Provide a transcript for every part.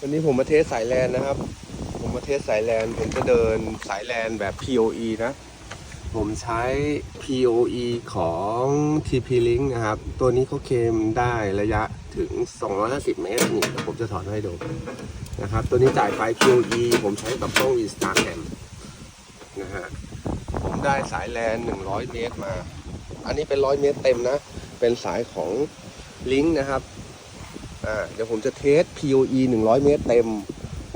วันนี้ผมมาเทสสายแลนนะครับ ผมมาเทสสายแลนผมจะเดินสายแลนแบบ POE นะ ผมใช้ POE ของ TP Link นะครับ ตัวนี้เขาเคมได้ระยะถึง 250 เมตรนี่ผมจะถอดให้ดูนะครับ ตัวนี้จ่ายไฟ POE ผมใช้กับกล้อง Instagram นะฮะ ผมได้สายแลน 100 เมตรมา อันนี้เป็น 100 เมตรเต็มนะ เป็นสายของ Link นะครับ อ่าเดี๋ยวผมจะเทส POE 100 เมตรเต็ม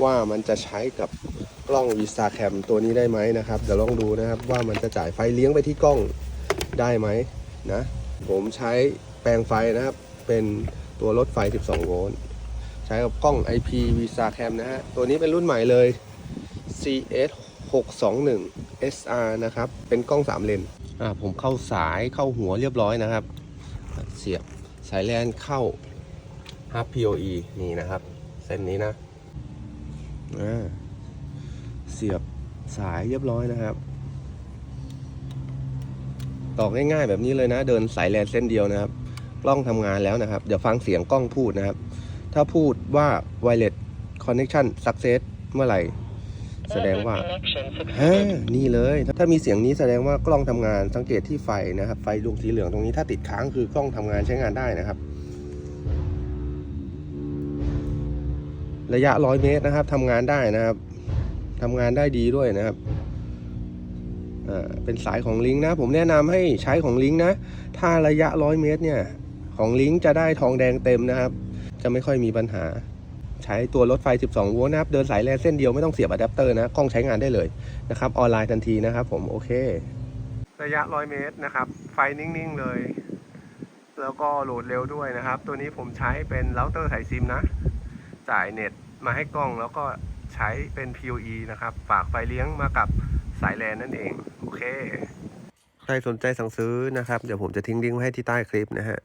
ว่ามันจะใช้กับกล้อง Vista Cam ตัวนี้ได้ไหมนะครับ เดี๋ยวลองดูนะครับว่ามันจะจ่ายไฟเลี้ยงไปที่กล้องได้ไหมนะ ผมใช้แปลงไฟนะครับ เป็นตัวรถไฟ 12 โวลต์ ใช้กับกล้อง IP Vista Cam นะฮะ ตัวนี้เป็นรุ่นใหม่เลย CS 621 SR นะครับ เป็นกล้อง 3 เลนอ่าผมเข้าสายเข้าหัวเรียบร้อยนะครับ เสียบสายแลนเข้า ฮับ POE นี่นะครับ เส้นนี้นะเสียบสายเรียบร้อยนะครับ ตอกง่ายๆแบบนี้เลยนะ เดินสายแลนเส้นเดียวนะครับ กล้องทำงานแล้วนะครับ เดี๋ยวฟังเสียงกล้องพูดนะครับ ถ้าพูดว่า wireless connection success เมื่อไหร่ แสดงว่าฮะนี่เลย ถ้ามีเสียงนี้แสดงว่ากล้องทำงานสังเกตที่ไฟนะครับ ไฟดวงสีเหลืองตรงนี้ถ้าติดค้างคือกล้องทำงานใช้งานได้นะครับ ระยะร้อยเมตรนะครับทำงานได้นะครับทำงานได้ดีด้วยนะครับอ่าเป็นสายของลิงก์นะ ผมแนะนำให้ใช้ของลิงก์นะ ถ้าระยะร้อยเมตรเนี่ย ของลิงก์จะได้ทองแดงเต็มนะครับ จะไม่ค่อยมีปัญหา ใช้ตัวรถไฟ 12 โวลต์นะครับ เดินสายแลนเส้นเดียวไม่ต้องเสียบอะแดปเตอร์นะ กล้องใช้งานได้เลยนะครับ ออนไลน์ทันทีนะครับ ผมโอเค ระยะ100เมตรนะครับ ไฟนิ่งๆเลย แล้วก็โหลดเร็วด้วยนะครับ ตัวนี้ผมใช้เป็นเราเตอร์สายซิมนะ จ่ายเน็ตมาให้กล้องแล้วก็ใช้เป็น PoE นะครับ ฝากไฟเลี้ยงมากับสายแลนนั่นเอง โอเค ใครสนใจสั่งซื้อนะครับ เดี๋ยวผมจะทิ้งลิงก์ไว้ให้ที่ใต้คลิปนะฮะ